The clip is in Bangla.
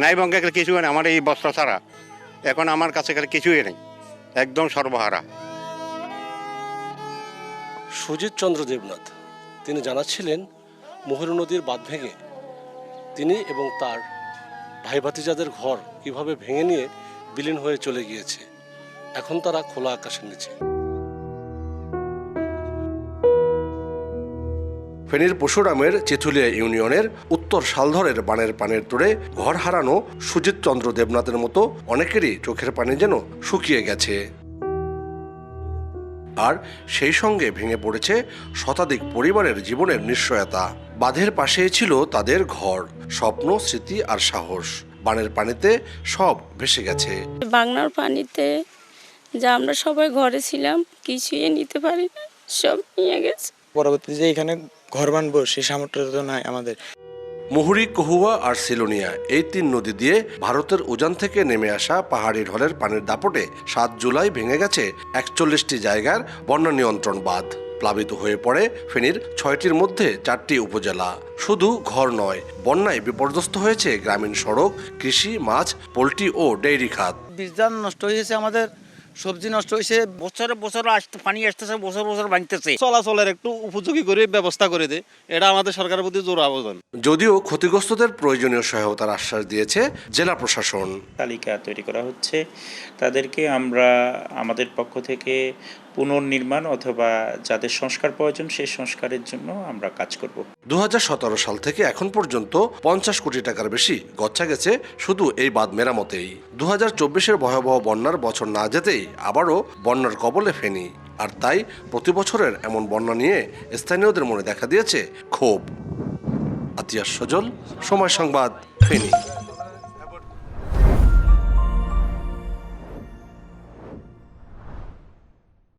নাই বঙ্গে কিছুই নেই আমার এই বস্ত্র ছাড়া। এখন আমার কাছে গেলে কিছুই নেই, একদম সর্বহারা। সুজিত চন্দ্র দেবনাথ, তিনি জানাচ্ছিলেন, মোহরী নদীর বাঁধ ভেঙে তিনি এবং তার ভাই ভাতিজাদের ঘর কীভাবে ভেঙে নিয়ে বিলীন হয়ে চলে গিয়েছে, এখন তারা খোলা আকাশের নিচে। ফেনীর পশুরামের চেথুলিয়া ইউনিয়নের উত্তর শালধরের বানের পানের তোড়ে ঘর হারানো সুজিত চন্দ্র দেবনাথের মতো অনেকেরই চোখের পানি যেন শুকিয়ে গেছে। আর সেই সঙ্গে ভেঙে পড়েছে শতাধিক পরিবারের জীবনের নিশ্চয়তা। বাঁধের পাশেই ছিল তাদের ঘর, স্বপ্ন, স্মৃতি আর সাহস। বানের পানিতে সব ভেসে গেছে। বাংলার পানিতে যা আমরা সবাই ঘরে ছিলাম, কিছুই নিতে পারি না সব নিয়ে গেছে। পরবর্তীতে যে এখানে ঘর বানবো সেই সামর্থ্য তো নাই আমাদের। মুহুরী কহুয়া আর সিলোনিয়া এই তিন নদী দিয়ে ভারতের উজান থেকে নেমে আসা পাহাড়ি ঢলের পানির দাপটে সাত জুলাই ভেঙে গেছে একচল্লিশটি জায়গার বন্যা নিয়ন্ত্রণ বাঁধ। প্লাবিত হয়ে পড়ে ফেনীর ছয়টির মধ্যে চারটি উপজেলা। শুধু ঘর নয় বন্যায় বিপর্যস্ত হয়েছে গ্রামীণ সড়ক কৃষি মাছ পোল্ট্রি ও ডেইরি খাত। বীজদান নষ্ট হয়েছে আমাদের। সবজি নষ্ট হয়েছে বছরে বছর আসতে পানি আসতেছে বছর বছর ভাঙতেছে। চলাচলের একটু উপযোগী করে ব্যবস্থা করে দেয় এটা আমাদের সরকারের প্রতি জোর আবেদন। যদিও ক্ষতিগ্রস্তদের প্রয়োজনীয় সহায়তার আশ্বাস দিয়েছে জেলা প্রশাসন। তালিকা তৈরি করা হচ্ছে। তাদেরকে আমরা আমাদের পক্ষ থেকে পুনর্নির্মাণ অথবা যাদের সংস্কার প্রয়োজন, সেই সংস্কারের জন্য আমরা কাজ করব। দু হাজার সতেরো সাল থেকে এখন পর্যন্ত পঞ্চাশ কোটি টাকার বেশি গচ্ছা গেছে শুধু এই বাঁধ মেরামতেই। দু হাজার ভয়াবহ বন্যার বছর না যেতেই আবারও বন্যার কবলে ফেনি। আর তাই প্রতি বছরের এমন বন্যা নিয়ে স্থানীয়দের মনে দেখা দিয়েছে ক্ষোভ। আতিয়াস সজল, সময় সংবাদ, ফেনী।